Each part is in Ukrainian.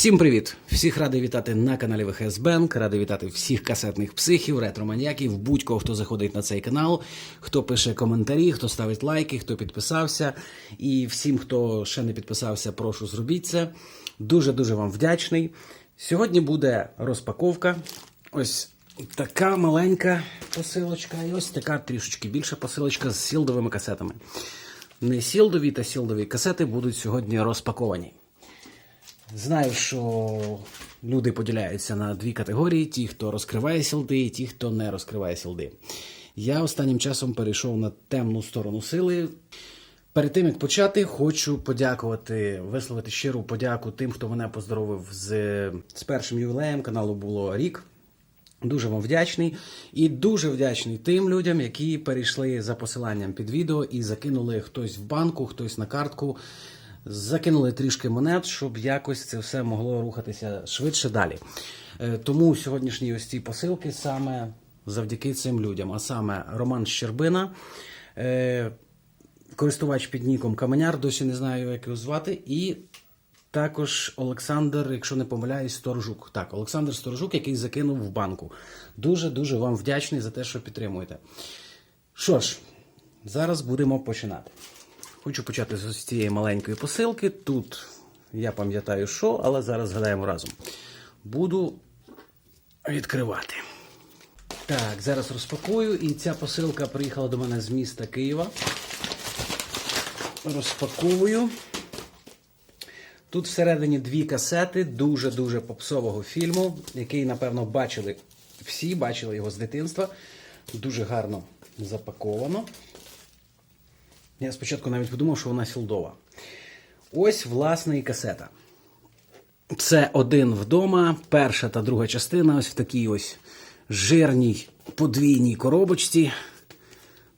Всім привіт! Всіх радий вітати на каналі ВХС Бенк. Радий вітати всіх касетних психів, ретроманьяків, будь-кого, хто заходить на цей канал, хто пише коментарі, хто ставить лайки, хто підписався. І всім, хто ще не підписався, прошу зробіть це. Дуже дуже вам вдячний. Сьогодні буде розпаковка. Ось така маленька посилочка, і ось така трішечки більша посилочка з сілдовими касетами. Не сілдові та сілдові касети будуть сьогодні розпаковані. Знаю, що люди поділяються на дві категорії: ті, хто розкриває сілди, і ті, хто не розкриває сілди. Я останнім часом перейшов на темну сторону сили. Перед тим як почати, хочу подякувати, висловити щиру подяку тим, хто мене поздоровив з, з першим ювілеєм. Каналу було рік. Дуже вам вдячний і дуже вдячний тим людям, які перейшли за посиланням під відео і закинули хтось в банку, хтось на картку, закинули трішки монет, щоб якось це все могло рухатися швидше далі. Е, Тому сьогоднішні ось ці посилки саме завдяки цим людям, а саме Роман Щербина. е, Користувач під ніком Каменяр, досі не знаю, як його звати, і також Олександр, якщо не помиляюсь, Сторожук. Так, Олександр Сторожук, який закинув в банку. Дуже-дуже вам вдячний за те, що підтримуєте. Що ж, зараз будемо починати. Хочу почати з цієї маленької посилки. Тут я пам'ятаю, що, але зараз згадаємо разом. Буду відкривати. Так, зараз розпакую. І ця посилка приїхала до мене з міста Києва. Розпаковую. Тут всередині дві касети дуже-дуже попсового фільму, який, напевно, бачили всі, бачили його з дитинства. Дуже гарно запаковано. Я спочатку навіть подумав, що вона сілдова. Ось, власне, і касета. Це один вдома, перша та друга частина, ось в такій ось жирній подвійній коробочці.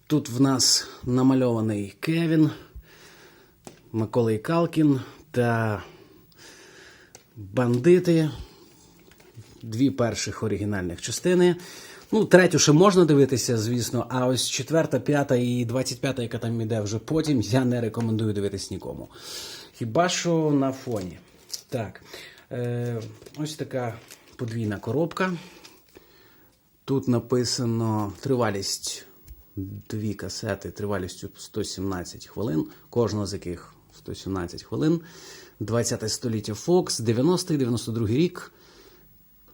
Тут в нас намальований Кевін, Миколай Калкін та бандити. Дві перших оригінальних частини. Ну, третю ще можна дивитися, звісно, а ось четверта, п'ята і двадцять п'ята, яка там іде вже потім, я не рекомендую дивитись нікому. Хіба що на фоні. Так, е, ось така подвійна коробка. Тут написано тривалість дві касети тривалістю 117 хвилин, кожна з яких 117 хвилин. 20 століття Fox, 90-92 рік.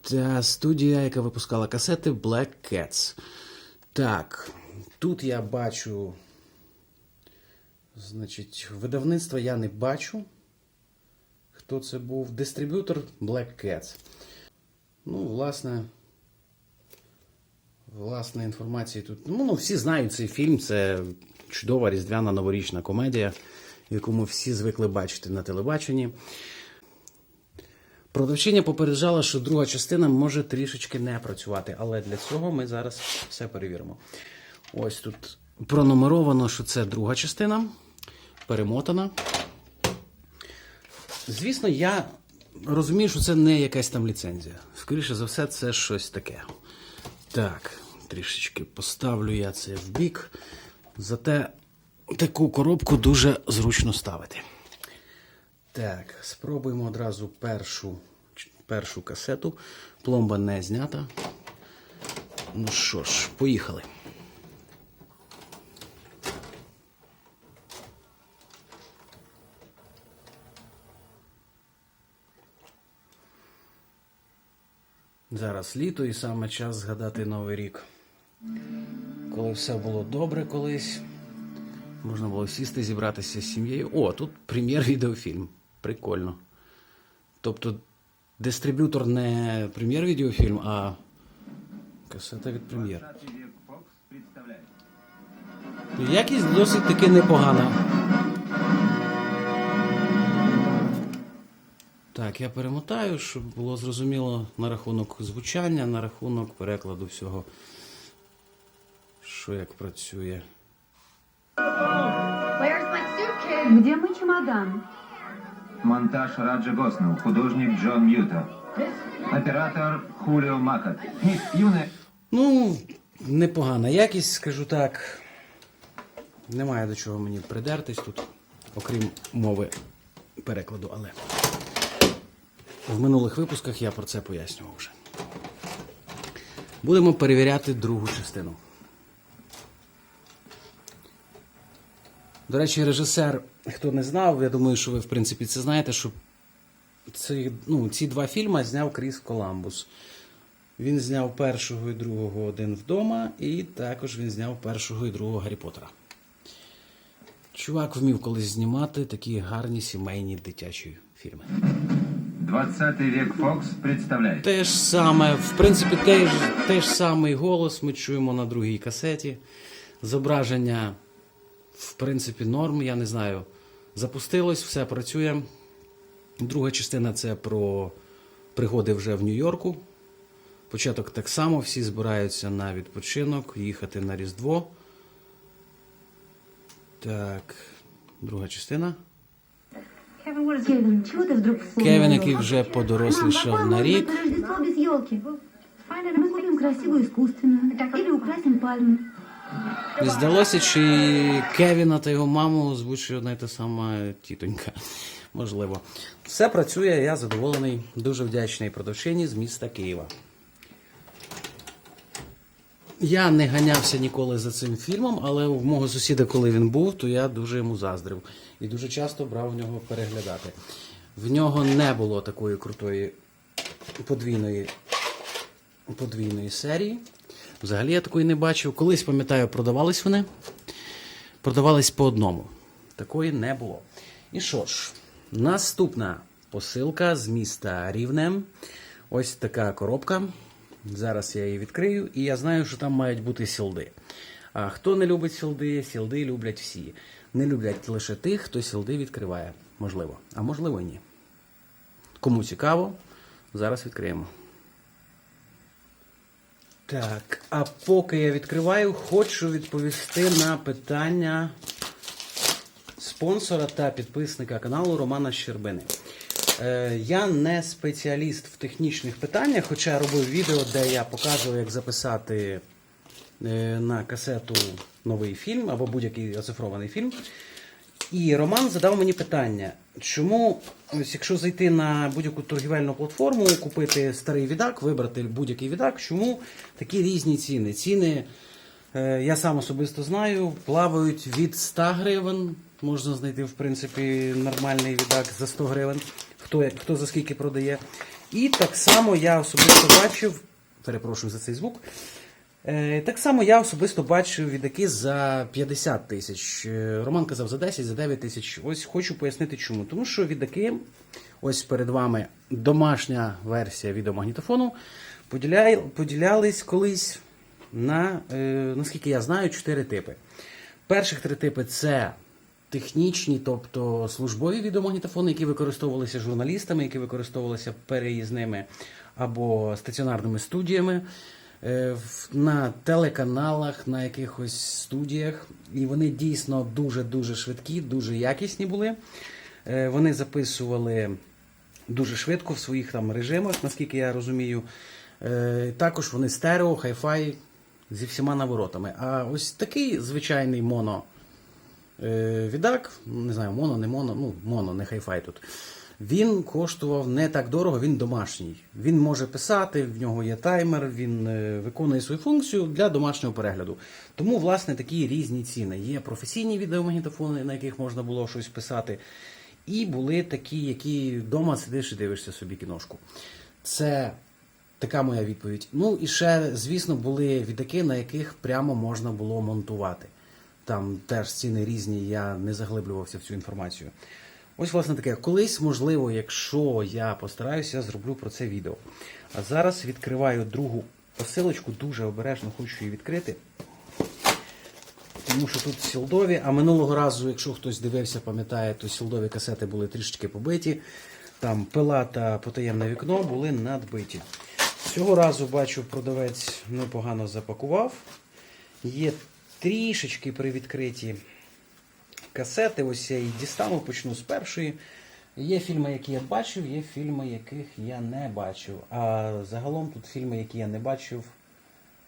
Та студія, яка випускала касети Black Cats. Так, тут я бачу. Значить, видавництва я не бачу. Хто це був? Дистриб'ютор Black Cats. Ну, власне. Власне, інформації тут. Ну, ну, всі знають цей фільм. Це чудова різдвяна новорічна комедія, яку ми всі звикли бачити на телебаченні. Продавчиня попереджала, що друга частина може трішечки не працювати, але для цього ми зараз все перевіримо. Ось тут пронумеровано, що це друга частина, перемотана. Звісно, я розумію, що це не якась там ліцензія. Скоріше за все, це щось таке. Так, трішечки поставлю я це в бік. Зате таку коробку дуже зручно ставити. Так, спробуємо одразу першу, першу касету. Пломба не знята. Ну що ж, поїхали. Зараз літо і саме час згадати Новий рік. Коли все було добре колись. Можна було сісти, зібратися з сім'єю. О, тут прем'єр-відеофільм. Прикольно. Тобто дистриб'ютор не прем'єр-відеофільм, а касета від прем'єр. Якість досить таки непогана. Так, я перемотаю, щоб було зрозуміло на рахунок звучання, на рахунок перекладу всього, що як працює. Где мой чемодан? Монтаж Раджа Госнелл, художник Джон Мьюта. Оператор Хуліо Макат. Юне. Ну, непогана якість, скажу так. Немає до чого мені придертись тут, окрім мови перекладу, але. В минулих випусках я про це пояснював вже. Будемо перевіряти другу частину. До речі, режисер, хто не знав, я думаю, що ви в принципі це знаєте, що ці, ну, ці два фільми зняв Кріс Коламбус. Він зняв першого і другого один вдома, і також він зняв першого і другого Гаррі Поттера. Чувак вмів колись знімати такі гарні сімейні дитячі фільми. 20 век Фокс представляет. Те ж саме, в принципі, теж, теж самий голос ми чуємо на другій касеті. Зображення, в принципі, норм, я не знаю. Запустилось, все працює. Друга частина це про пригоди вже в Нью-Йорку. Початок так само, всі збираються на відпочинок, їхати на Різдво. Так, друга частина. Кевин, чего ты вдруг вспомнил? Кевін, який вже подорослішав Мам, на какое рік. может быть Рождество без елки? Мы купим красивую искусственную. Или украсим пальму. Не здалося, чи Кевіна та його маму озвучує одна й та сама тітонька. Можливо. Все працює, я задоволений, дуже вдячний продавчині з міста Києва. Я не ганявся ніколи за цим фільмом, але у мого сусіда, коли він був, то я дуже йому заздрив. І дуже часто брав в нього переглядати. В нього не було такої крутої подвійної подвійної серії. Взагалі я такої не бачив. Колись, пам'ятаю, продавались вони. Продавались по одному. Такої не було. І що ж, наступна посилка з міста Рівне. Ось така коробка. Зараз я її відкрию, і я знаю, що там мають бути сілди. А хто не любить сілди, сілди люблять всі. Не люблять лише тих, хто сілди відкриває. Можливо. А можливо, ні. Кому цікаво, зараз відкриємо. Так, а поки я відкриваю, хочу відповісти на питання спонсора та підписника каналу Романа Щербини. Е, я не спеціаліст в технічних питаннях, хоча я робив відео, де я показував, як записати е, на касету новий фільм або будь-який оцифрований фільм. І Роман задав мені питання, чому, ось якщо зайти на будь-яку торгівельну платформу, купити старий відак, вибрати будь-який відак, чому такі різні ціни? Ціни, е, я сам особисто знаю, плавають від 100 гривень, можна знайти, в принципі, нормальний відак за 100 гривень, хто, хто за скільки продає. І так само я особисто бачив, перепрошую за цей звук, Так само я особисто бачив відаки за 50 тисяч. Е, Роман казав за 10, за 9 тисяч. Ось хочу пояснити чому. Тому що відаки, ось перед вами домашня версія відеомагнітофону, поділяй, поділялись колись на, е, наскільки я знаю, 4 типи. Перших три типи це технічні, тобто службові відеомагнітофони, які використовувалися журналістами, які використовувалися переїзними або стаціонарними студіями е, на телеканалах, на якихось студіях. І вони дійсно дуже-дуже швидкі, дуже якісні були. Е, Вони записували дуже швидко в своїх там режимах, наскільки я розумію. Е, Також вони стерео, хай-фай зі всіма наворотами. А ось такий звичайний моно е, відак, не знаю, моно, не моно, ну, моно, не хай-фай тут. Він коштував не так дорого, він домашній. Він може писати, в нього є таймер, він е, виконує свою функцію для домашнього перегляду. Тому, власне, такі різні ціни. Є професійні відеомагнітофони, на яких можна було щось писати. І були такі, які вдома сидиш і дивишся собі кіношку. Це така моя відповідь. Ну і ще, звісно, були відаки, на яких прямо можна було монтувати. Там теж ціни різні, я не заглиблювався в цю інформацію. Ось, власне таке, колись, можливо, якщо я постараюся, я зроблю про це відео. А зараз відкриваю другу посилочку, дуже обережно хочу її відкрити. Тому що тут сілдові, а минулого разу, якщо хтось дивився, пам'ятає, то сілдові касети були трішечки побиті. Там пила та потаємне вікно були надбиті. Цього разу бачу, продавець непогано запакував. Є трішечки привідкриті касети. Ось я її дістану, почну з першої. Є фільми, які я бачив, є фільми, яких я не бачив. А загалом тут фільми, які я не бачив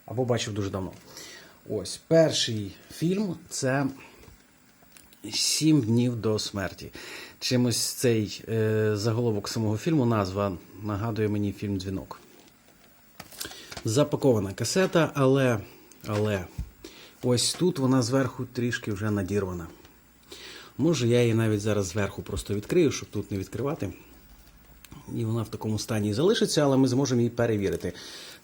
або бачив дуже давно. Ось перший фільм це Сім днів до смерті. Чимось цей е, заголовок самого фільму, назва нагадує мені фільм Дзвінок. Запакована касета, але, але ось тут вона зверху трішки вже надірвана. Може, я її навіть зараз зверху просто відкрию, щоб тут не відкривати. І вона в такому стані і залишиться, але ми зможемо її перевірити.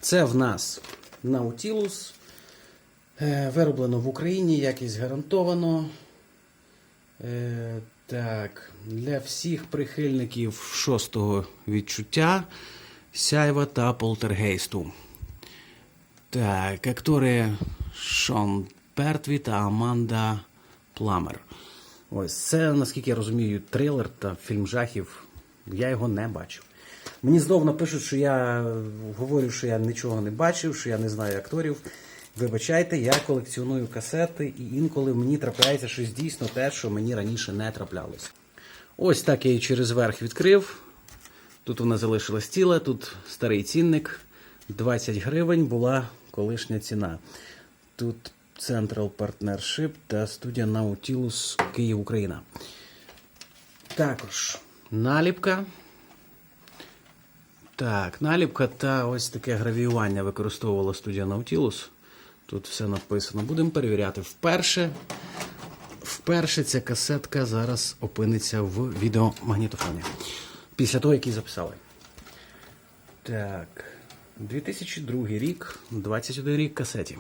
Це в нас Nautilus. Е, Вироблено в Україні, якість гарантовано. Е, так, для всіх прихильників шостого відчуття Сяйва та Полтергейсту. Так, актори Шон Пертві та Аманда Пламер. Ось це, наскільки я розумію, трилер та фільм жахів. Я його не бачив. Мені знов напишуть, що я говорю, що я нічого не бачив, що я не знаю акторів. Вибачайте, я колекціоную касети, і інколи мені трапляється щось дійсно те, що мені раніше не траплялося. Ось так я її через верх відкрив. Тут вона залишилась ціла, тут старий цінник. 20 гривень була колишня ціна. Тут Central Partnership та студія Nautilus Київ, Україна. Також наліпка. Так, наліпка та ось таке гравіювання використовувала студія Nautilus. Тут все написано. Будемо перевіряти. Вперше, вперше ця касетка зараз опиниться в відеомагнітофоні. Після того, як її записали. Так. 2002 рік, 21 рік касеті.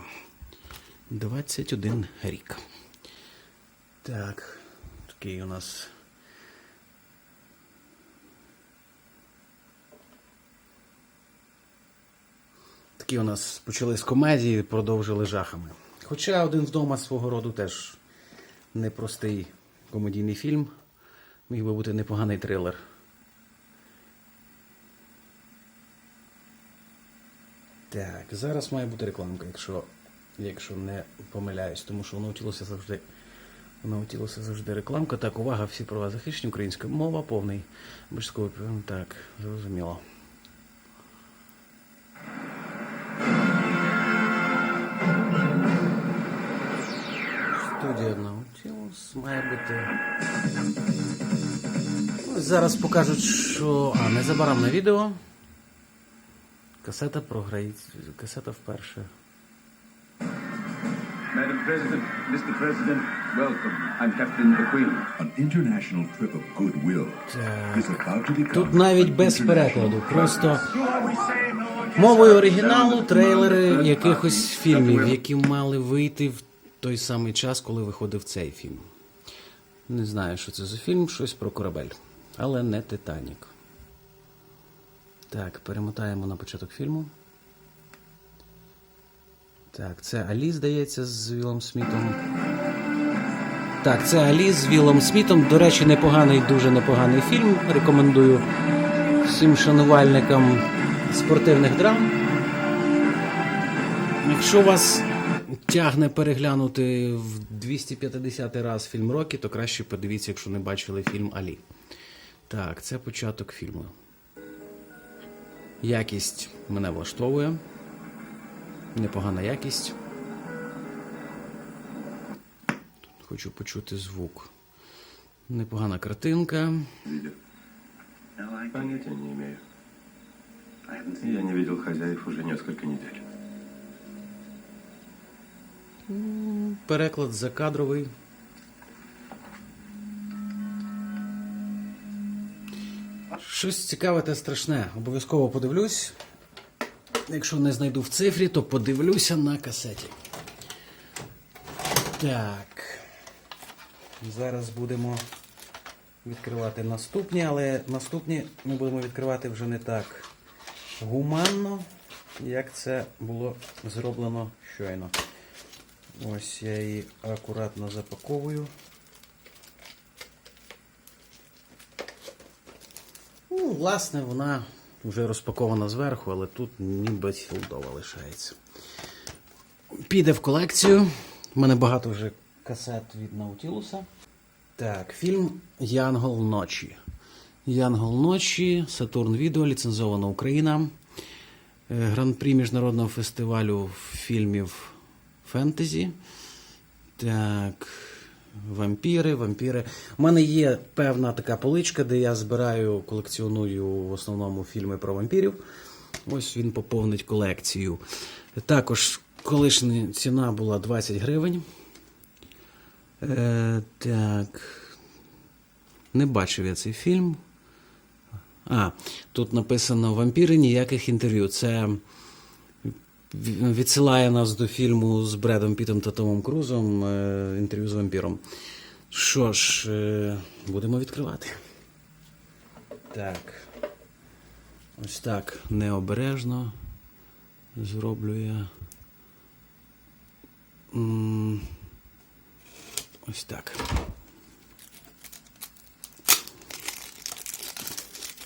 21 рік. Так. Такий у нас. Такі у нас почали з комедії, продовжили жахами. Хоча один вдома свого роду теж непростий комедійний фільм. Міг би бути непоганий трилер. Так, зараз має бути рекламка, якщо, якщо не помиляюсь, тому що у Наутілуса завжди. Наутілуса завжди рекламка. Так, увага, всі права захищені, українська мова, повний обов'язково. Так, зрозуміло. Студія Наутілус має бути. Ну, Зараз покажуть, що. А, незабаром на відео. Касета програється. Касета вперше. Madam President, Mr. President, welcome. I'm Captain McQueen. An international trip of goodwill is about to become Тут навіть без перекладу, просто мовою оригіналу трейлери якихось фільмів, які мали вийти в той самий час, коли виходив цей фільм. Не знаю, що це за фільм, щось про корабель, але не Титанік. Так, перемотаємо на початок фільму. Так, це Алі, здається, з Вілом Смітом. Так, це Алі з Вілом Смітом. До речі, непоганий, дуже непоганий фільм. Рекомендую всім шанувальникам спортивних драм. Якщо вас тягне переглянути в 250 раз фільм Рокі, то краще подивіться, якщо не бачили фільм Алі. Так, це початок фільму. Якість мене влаштовує. Непогана якість. Хочу почути звук. Непогана картинка. Понятия не имею. Я не видел хозяев уже несколько недель. Переклад закадровий. Щось цікаве та страшне. Обов'язково подивлюсь. Якщо не знайду в цифрі, то подивлюся на касеті. Так. Зараз будемо відкривати наступні, але наступні ми будемо відкривати вже не так гуманно, як це було зроблено щойно. Ось я її акуратно запаковую. Ну, власне, вона вже розпакована зверху, але тут ніби цілдова лишається. Піде в колекцію. У мене багато вже касет від Наутілуса. Так, фільм Янгол ночі. Янгол ночі, Сатурн Відео, ліцензована Україна. Е, Гран-прі Міжнародного фестивалю фільмів фентезі. Так, Вампіри, вампіри. У мене є певна така поличка, де я збираю, колекціоную в основному фільми про вампірів. Ось він поповнить колекцію. Також колишня ціна була 20 гривень. Е, так. Не бачив я цей фільм. А, тут написано вампіри ніяких інтерв'ю. Це відсилає нас до фільму з Бредом Пітом та Томом Крузом е, інтерв'ю з вампіром. Що ж, е, будемо відкривати. Так. Ось так необережно зроблю я. Ось так.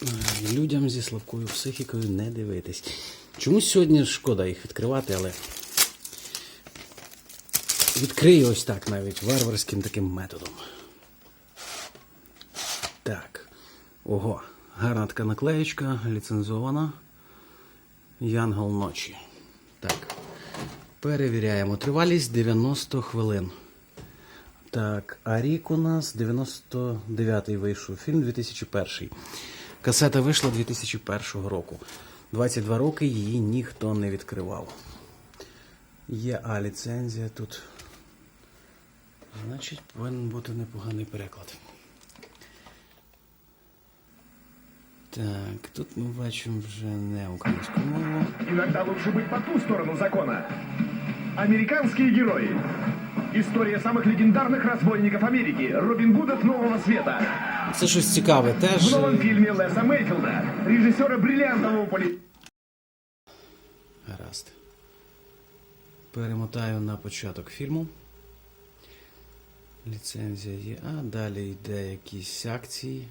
Е, Людям зі слабкою психікою не дивитись. Чомусь сьогодні шкода їх відкривати, але відкрию ось так навіть варварським таким методом. Так. Ого, гарна така наклеєчка, ліцензована. Янгол ночі. Так. Перевіряємо. Тривалість 90 хвилин. Так, а рік у нас 99-й вийшов фільм 2001. Касета вийшла 2001 року. 22 роки її ніхто не відкривав. Є А ліцензія тут. Значить, повинен бути непоганий переклад. Так, тут ми бачимо вже не українську мову. Иногда лучше быть по ту сторону закона. Американские герои. История самых легендарных разбойников Америки. Робин Гудов Нового Света. Це щось цікаве В новому новом фильме Леса Мейфилда, режиссера брилянтового полі... Гаразд. Перемотаю на початок фільму. Ліцензія є. А далі йде якісь акції.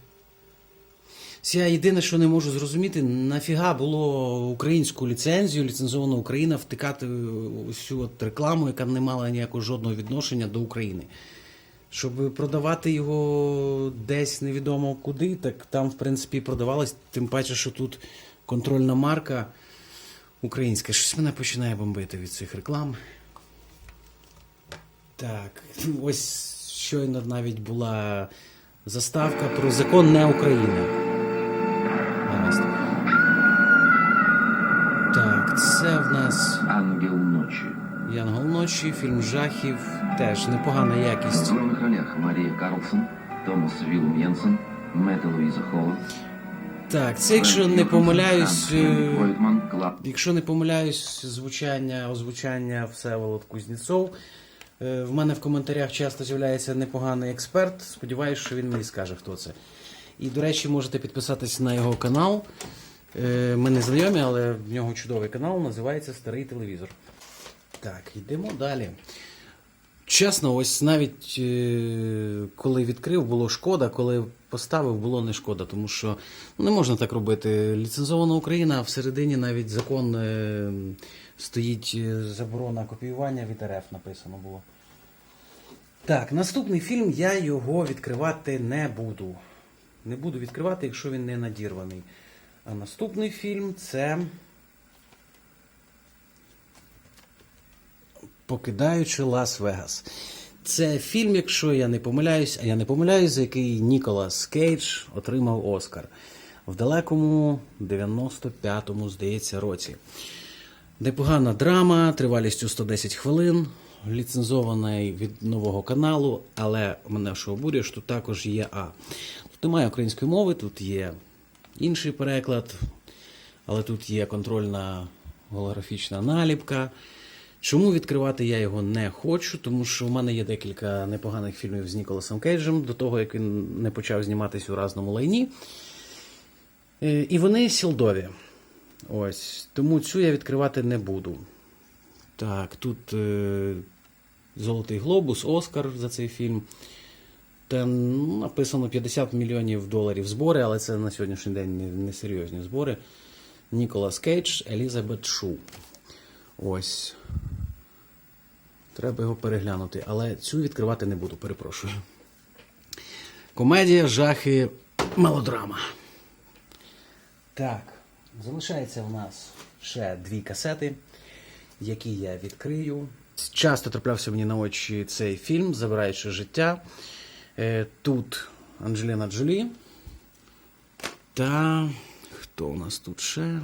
Я єдине, що не можу зрозуміти, нафіга було українську ліцензію, ліцензована Україна, втикати ось цю от рекламу, яка не мала ніякого жодного відношення до України. Щоб продавати його десь невідомо куди, так там, в принципі, продавалось, тим паче, що тут контрольна марка українська. Щось мене починає бомбити від цих реклам. Так, ось щойно навіть була заставка про закон не України. Ангел ночи. Янгол ночі, фільм жахів, теж непогана В якість. главных ролях Мария Карлсон, Томас Виллум Йенсен, Мэтта Луиза Холла. Так, це, якщо не помиляюсь, е. Якщо не помиляюсь, звучання, озвучання Всеволод Кузнєцов. Е, В мене в коментарях часто з'являється непоганий експерт. Сподіваюсь, що він мені скаже, хто це. І, до речі, можете підписатись на його канал. Е, Ми не знайомі, але в нього чудовий канал, називається Старий телевізор. Так, йдемо далі. Чесно, ось навіть е, коли відкрив, було шкода, коли поставив, було не шкода, тому що ну, не можна так робити. Ліцензована Україна, а всередині навіть закон е, стоїть заборона копіювання від РФ написано було. Так, наступний фільм я його відкривати не буду. Не буду відкривати, якщо він не надірваний. А наступний фільм це. Покидаючи Лас-Вегас. Це фільм, якщо я не помиляюсь, а я не помиляюсь, за який Ніколас Кейдж отримав Оскар в далекому 95-му, здається, році. Непогана драма, тривалістю 110 хвилин, ліцензований від нового каналу, але мене що обурює, що також є А. Тут немає української мови, тут є інший переклад, але тут є контрольна голографічна наліпка. Чому відкривати я його не хочу? Тому що в мене є декілька непоганих фільмів з Ніколасом Кейджем до того, як він не почав зніматись у разному лайні. Е, І вони сілдові. Ось. Тому цю я відкривати не буду. Так, тут е, Золотий глобус, Оскар за цей фільм. Там ну, написано 50 мільйонів доларів збори, але це на сьогоднішній день не серйозні збори. Ніколас Кейдж, Елізабет Шу. Ось. Треба його переглянути, але цю відкривати не буду, перепрошую. Комедія, жахи, мелодрама. Так, залишається в нас ще дві касети, які я відкрию. часто траплявся мені на очі цей фільм Забираючи життя. Е, Тут Анджеліна Джолі. Та хто у нас тут ще?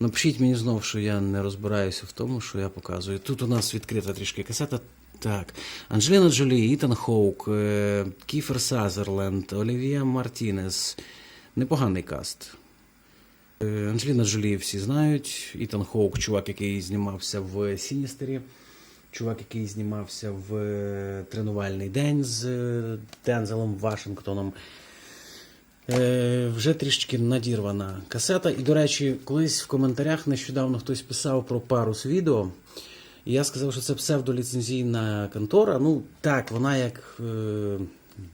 Напишіть мені знов, що я не розбираюся в тому, що я показую. Тут у нас відкрита трішки касета. Так, Анджеліна Джолі, Ітан Хоук, е, Кіфер Сазерленд, Олівія Мартінес. Непоганий каст. Е, Анджеліна Джолі всі знають. Ітан Хоук, чувак, який знімався в Сіністері. Чувак, який знімався в е, тренувальний день з е, Дензелом Вашингтоном. Е, вже трішки надірвана касета. І, до речі, колись в коментарях нещодавно хтось писав про парус відео. І я сказав, що це псевдоліцензійна контора. Ну, так, вона як е,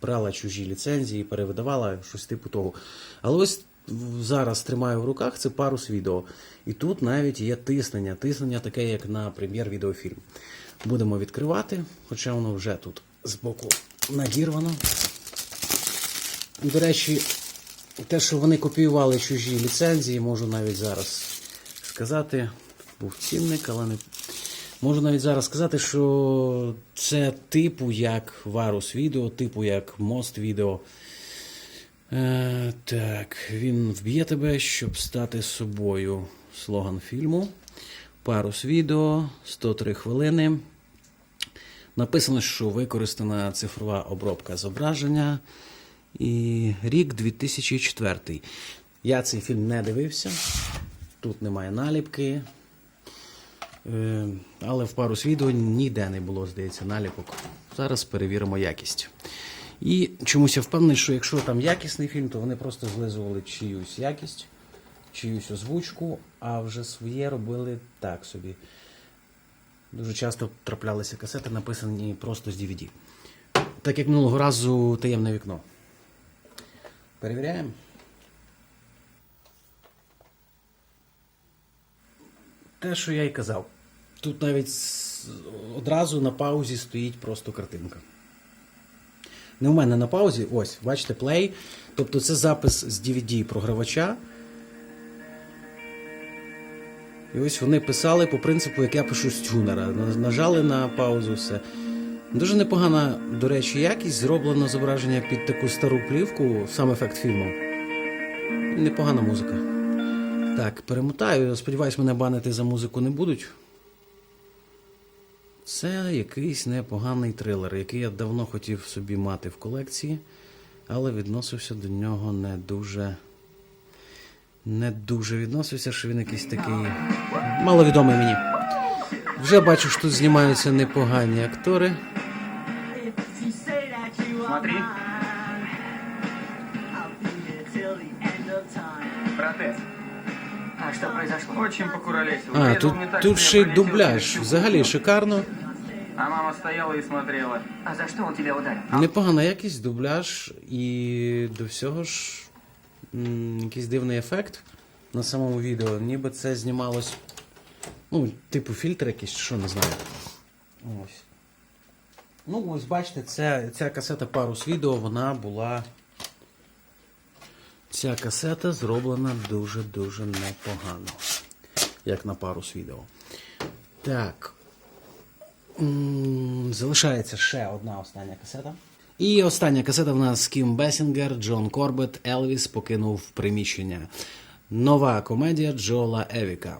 брала чужі ліцензії, перевидавала щось типу того. Але ось зараз тримаю в руках це парус відео. І тут навіть є тиснення. Тиснення таке, як на прем'єр-відеофільм. Будемо відкривати, хоча воно вже тут збоку надірвано. До речі, те, що вони копіювали чужі ліцензії, можу навіть зараз сказати. Був цінник, але не. Можу навіть зараз сказати, що це типу як Варус відео, типу як Мост відео. Так, він вб'є тебе, щоб стати собою. Слоган фільму. Парус відео, 103 хвилини. Написано, що використана цифрова обробка зображення. І рік 2004. Я цей фільм не дивився. Тут немає наліпки. Е, Але в пару відео ніде не було, здається, наліпок. Зараз перевіримо якість. І чомусь я впевнений, що якщо там якісний фільм, то вони просто злизували чиюсь якість, чиюсь озвучку, а вже своє робили так собі. Дуже часто траплялися касети, написані просто з DVD. Так як минулого разу таємне вікно. Перевіряємо. Те, що я й казав. Тут навіть одразу на паузі стоїть просто картинка. Не у мене на паузі, ось, бачите, play. Тобто це запис з DVD програвача. І ось вони писали по принципу, як я пишу з тюнера. Нажали на паузу, все. Дуже непогана, до речі, якість. Зроблено зображення під таку стару плівку, сам ефект фільму. Непогана музика. Так, перемотаю. Сподіваюсь, мене банити за музику не будуть. Це якийсь непоганий трилер, який я давно хотів собі мати в колекції, але відносився до нього не дуже. Не дуже відносився, що він якийсь такий маловідомий мені. Вже бачу, що тут знімаються непогані актори. Смотри. Протез. А что произошло? Очень покуролесил. А, тут, тут ще й дубляж. Взагалі шикарно. А мама стояла и смотрела. А за что он тебя ударил? Непогана якість, дубляж і до всього ж якийсь дивний ефект на самому відео. Ніби це знімалось. Ну, типу фільтр якийсь, що не знаю. Ось. Ну, ось бачите, ця, ця касета парус відео, вона була. Ця касета зроблена дуже-дуже непогано. Як на парус відео. Так. Залишається ще одна остання касета. І остання касета в нас Кім Бесінгер, Джон Корбет, Елвіс покинув приміщення. Нова комедія Джола Евіка.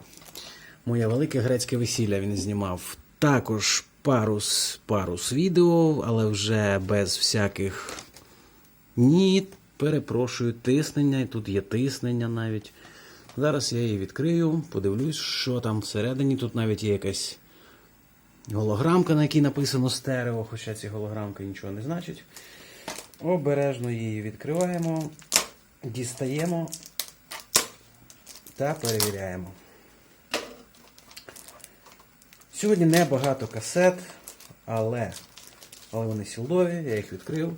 Моє велике грецьке весілля він знімав. Також парус, парус відео, але вже без всяких. Ні, перепрошую, тиснення. І тут є тиснення навіть. Зараз я її відкрию, подивлюсь, що там всередині. Тут навіть є якась голограмка, на якій написано стерео, хоча ці голограмки нічого не значать. Обережно її відкриваємо, дістаємо та перевіряємо. Сьогодні небагато касет, але, але вони сілові, я їх відкрив.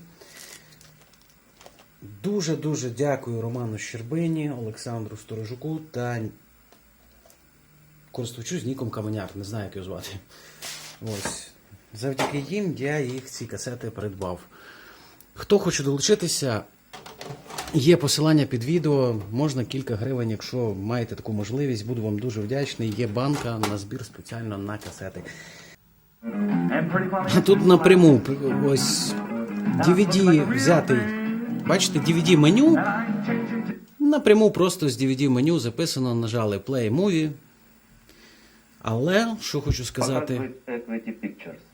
Дуже-дуже дякую Роману Щербині, Олександру Сторожуку та користувачу з Ніком Каменяр, не знаю, як його звати. Ось. Завдяки їм я їх ці касети придбав. Хто хоче долучитися, Є посилання під відео, можна кілька гривень, якщо маєте таку можливість, буду вам дуже вдячний. Є банка на збір спеціально на касети. Тут напряму ось DVD взятий. Бачите, DVD меню. Напряму просто з DVD меню записано, нажали Play Movie. Але що хочу сказати,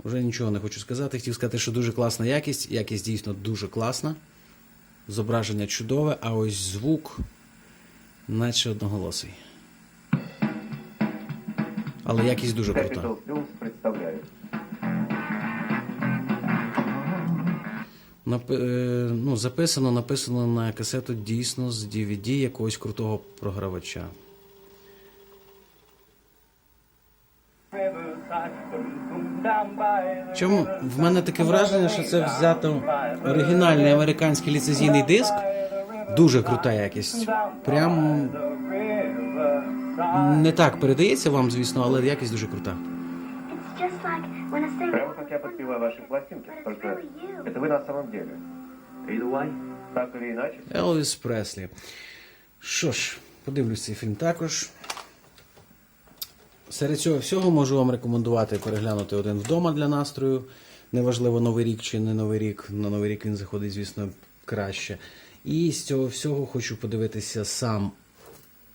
вже нічого не хочу сказати. Хотів сказати, що дуже класна якість. Якість дійсно дуже класна. Зображення чудове, а ось звук, наче одноголосий. Але якість дуже крута. Нап... е, Ну, записано, написано на касету дійсно з DVD якогось крутого програвача. Чому в мене таке враження, що це взято оригінальний американський ліцензійний диск. Дуже крута якість. Прям не так передається вам, звісно, але якість дуже крута. Прямо как я подпеваю ваши пластинки, только это вы на самом деле. Так или иначе, Елвіс Преслі. Що ж, подивлюсь цей фільм також. Серед цього всього можу вам рекомендувати переглянути один вдома для настрою. Неважливо, Новий рік чи не Новий рік. На Новий рік він заходить, звісно, краще. І з цього всього хочу подивитися сам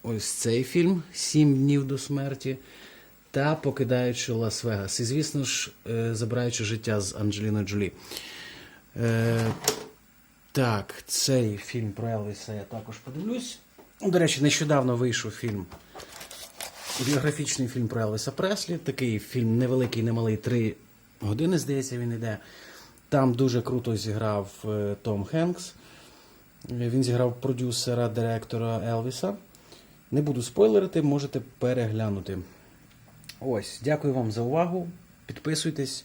ось цей фільм Сім днів до смерті та покидаючи Лас-Вегас. І, звісно ж, е, забираючи життя з Анджеліною Джолі. Е, так, цей фільм про Елвіса я також подивлюсь. До речі, нещодавно вийшов фільм. Біографічний фільм про Елвіса Преслі. Такий фільм невеликий, немалий, три години, здається, він іде. Там дуже круто зіграв е, Том Хенкс. Е, Він зіграв продюсера, директора Елвіса. Не буду спойлерити, можете переглянути. Ось, дякую вам за увагу. Підписуйтесь.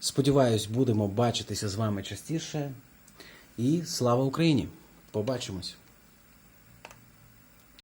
Сподіваюсь, будемо бачитися з вами частіше. І слава Україні! Побачимось!